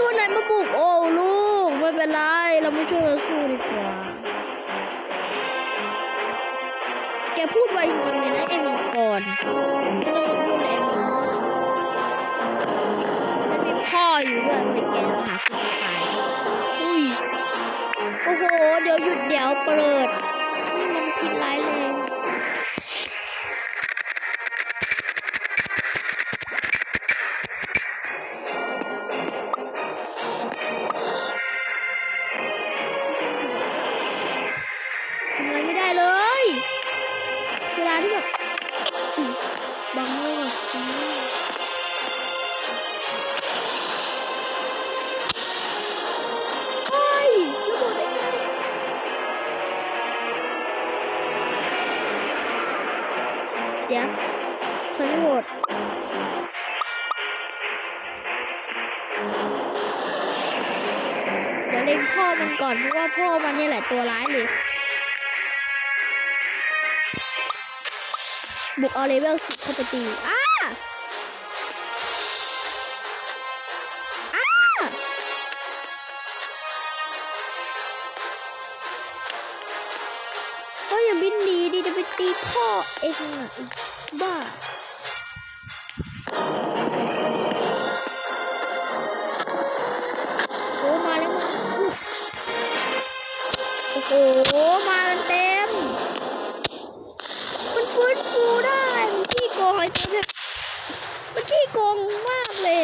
ตัวไหนมาบุกโอ้ลูกไม่เป็นไรเรามาช่วยกันสู้ดีกว่าแกพูดไวจริงๆนะไอ้มังกรไม่ต้องมาพูดเลยมันมีพ่ออยู่ด้วยไว้แกหาคนตายอุ้ยโอ้โห เดี๋ยวหยุดเดี๋ยวเปิดนี่มันพิษร้าย เพิ่งหวตเดี๋ยวเล็งพ่อมันก่อนเพราะว่าพ่อมันนี่แหละตัวร้ายเลยบุกเอาเลเวลสิบเข้าไปตีอ้าอ้าก็อย่าบินดีดีจะไปตีพ่อเองอะบ้า อ้โห มาเต็ม มันฟื้นฟูได้ มันขี้โกงไอ้ตัวเนี่ยมันขี้โกงมากเลย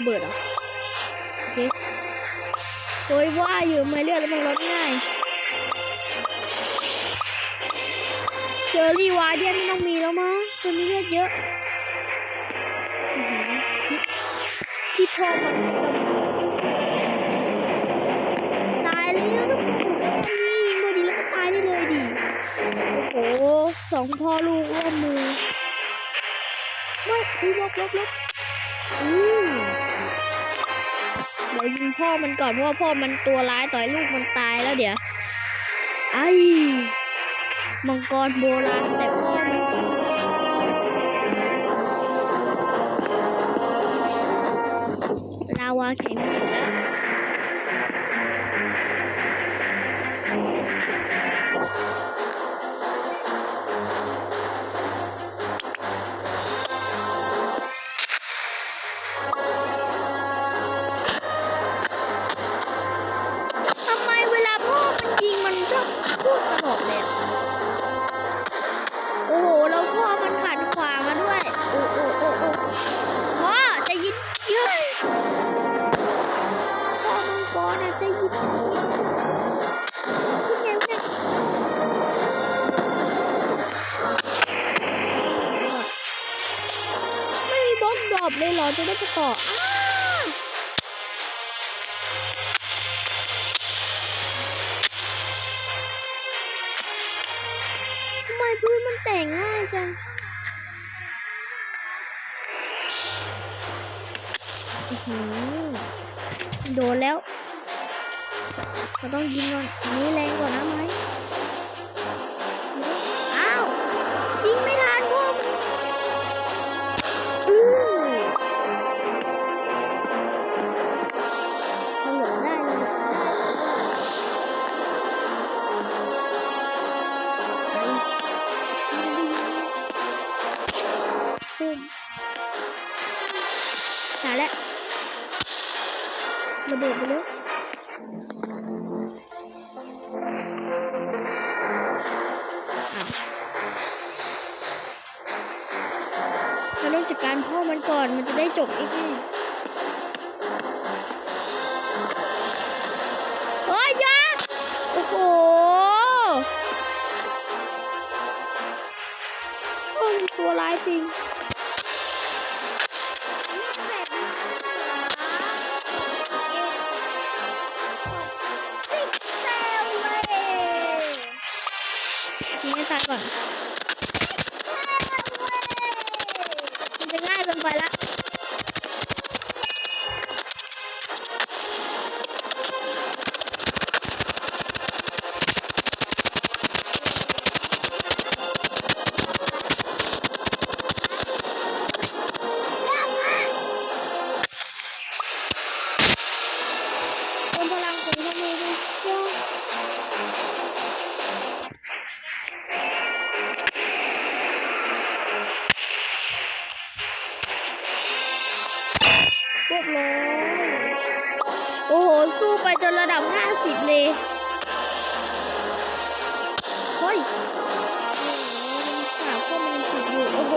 ระเบิดเหรอโอเคโอ้ยว่าอยู่ไม่เลือดแล้วมันลดง่ายเชอรี่วาเดียนไม่ต้องมีแล้วมั้งตัวนี้เลือดเยอะอื้อหือที่ที่พ่อมันให้กำเนิดตายแล้วทุกคนแล้วก็นี่ยิงพอดีแล้วก็ตายได้เลยดิโอ้โหสองพ่อลูกร่วมมือไม่อุ้ยลบลบลบอืมเดี๋ยวยิงพ่อมันก่อนเพราะว่าพ่อมันตัวร้ายต่อยลูกมันตายแล้วเดี๋ยวไอ้มังกรโบราณแต่พ่อมันชื่อมังกรลาวาแข็งหมดแล้ว อกดรอปเลยเหรอจะได้ไปต่ออ้าทำไมพื้นมันแต่งง่ายจังโดนแล้วเราต้องยิงก่อนนนี้แรงกว่านะไหม ไปแล้วอ้าเราต้องจัดการพ่อมันก่อนมันจะได้จบอีกทีโอ้ยยาโอ้โหโอ้มันตัวร้ายจริง โอ้โห สู้ไปจนระดับ 50 เลย เฮ้ยสามคนสาวก็มันผิดอยู่ โอ้โห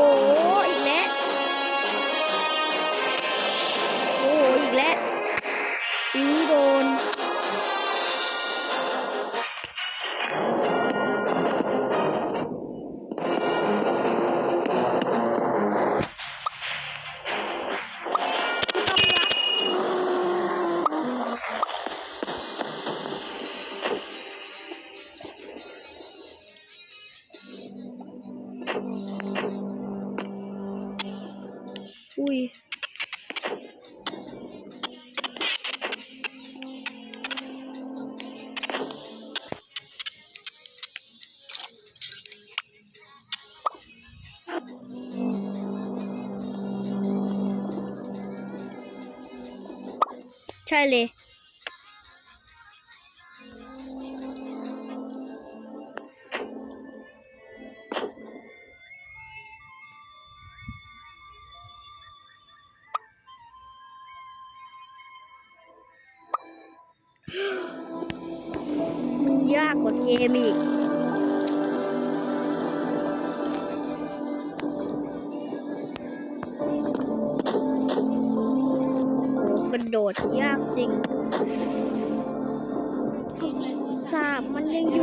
อุ้ยใากกว่าเกมอีกโอ้กระโดดยากจริงสาบมันยังอยู่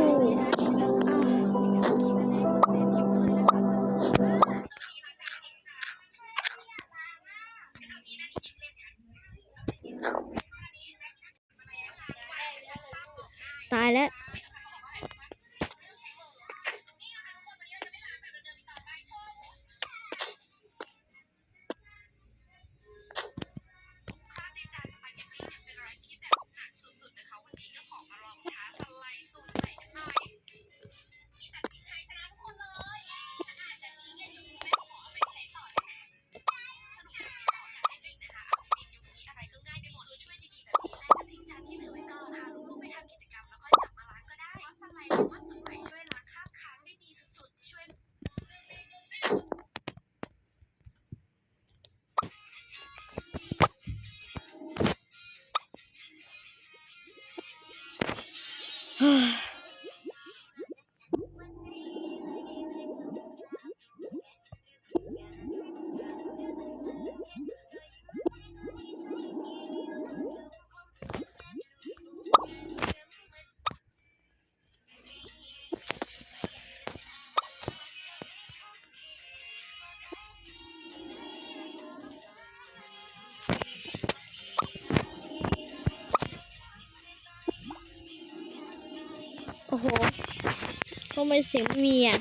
โหทำไมเสียงมีอะ